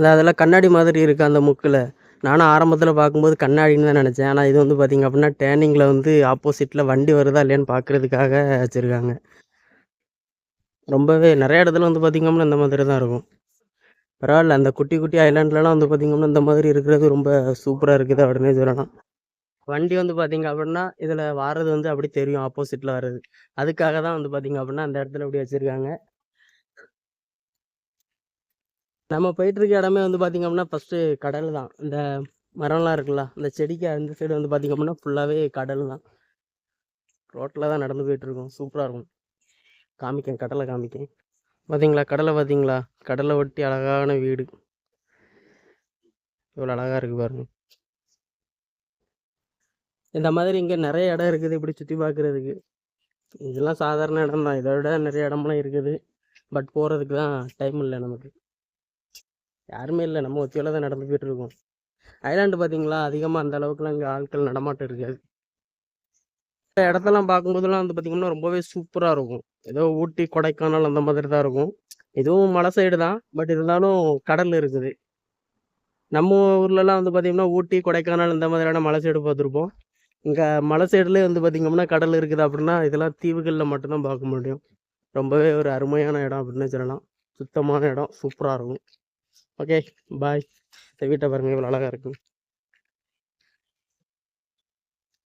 அது அதெல்லாம் கண்ணாடி மாதிரி இருக்குது அந்த முக்கில். நானும் ஆரம்பத்தில் பார்க்கும்போது கண்ணாடின்னு தான் நினச்சேன். ஆனால் இது வந்து பார்த்திங்க அப்படின்னா டேர்னிங்கில் வந்து ஆப்போசிட்டில் வண்டி வருதா இல்லையான்னு பார்க்குறதுக்காக வச்சுருக்காங்க. ரொம்பவே நிறைய இடத்துல வந்து பார்த்திங்க அப்படின்னா இந்த மாதிரி தான் இருக்கும். பரவாயில்ல அந்த குட்டி குட்டி ஐலாண்ட்லலாம் வந்து பார்த்திங்க அப்படின்னா இந்த மாதிரி இருக்கிறது ரொம்ப சூப்பராக இருக்குது அப்படின்னே சொல்லலாம். வண்டி வந்து பார்த்திங்க அப்படின்னா இதில் வாரது வந்து அப்படி தெரியும் ஆப்போசிட்டில் வர்றது. அதுக்காக தான் வந்து பார்த்திங்க அப்படின்னா அந்த இடத்துல இப்படி வச்சுருக்காங்க. நம்ம போயிட்டுருக்க இடமே வந்து பார்த்திங்க அப்படின்னா ஃபஸ்ட்டு கடல் தான் இந்த மரம்லாம் இருக்குல்ல இந்த செடிக்கு அந்த சைடு வந்து பார்த்திங்க அப்படின்னா ஃபுல்லாகவே கடல் தான் ரோட்டில் தான் நடந்து போயிட்டுருக்கோம். சூப்பராக இருக்கும். காமிக்கேன் கடலை காமிக்கேன். பார்த்தீங்களா கடலை பார்த்தீங்களா கடலை ஒட்டி அழகான வீடு. இவ்வளோ அழகாக இருக்குது பாருங்க. இந்த மாதிரி இங்கே நிறைய இடம் இருக்குது இப்படி சுற்றி பார்க்குறதுக்கு இதெல்லாம் சாதாரண இடம் தான் இதை விட நிறைய இடம்லாம் இருக்குது. பட் போகிறதுக்கு தான் டைம் இல்லை நமக்கு. யாருமே இல்லை. நம்ம ஒத்தியோல தான் நடந்து போயிட்டு இருக்கோம். ஐலாண்டு பார்த்தீங்களா அதிகமாக அந்த அளவுக்குலாம் இங்கே ஆட்கள் நடமாட்டம் இருக்காது. இந்த இடத்தெல்லாம் பார்க்கும்போதெல்லாம் வந்து பார்த்திங்கன்னா ரொம்பவே சூப்பராக இருக்கும். ஏதோ ஊட்டி கொடைக்கானல் அந்த மாதிரி தான் இருக்கும். இதுவும் மலை சைடு தான். பட் இருந்தாலும் கடல் இருக்குது. நம்ம ஊர்லலாம் வந்து பார்த்திங்கன்னா ஊட்டி கொடைக்கானல் இந்த மாதிரியான மலை சைடு பார்த்துருப்போம் இங்கே மலை சைடுலேயே வந்து பார்த்தீங்கன்னா கடல் இருக்குது அப்படின்னா இதெல்லாம் தீவுகளில் மட்டும்தான் பார்க்க முடியும். ரொம்பவே ஒரு அருமையான இடம் அப்படின்னு சொல்லலாம். சுத்தமான இடம் சூப்பராக இருக்கும். ஓகே பாய் இந்த வீட்டை பாருங்கள் இவ்வளோ அழகாக இருக்கும்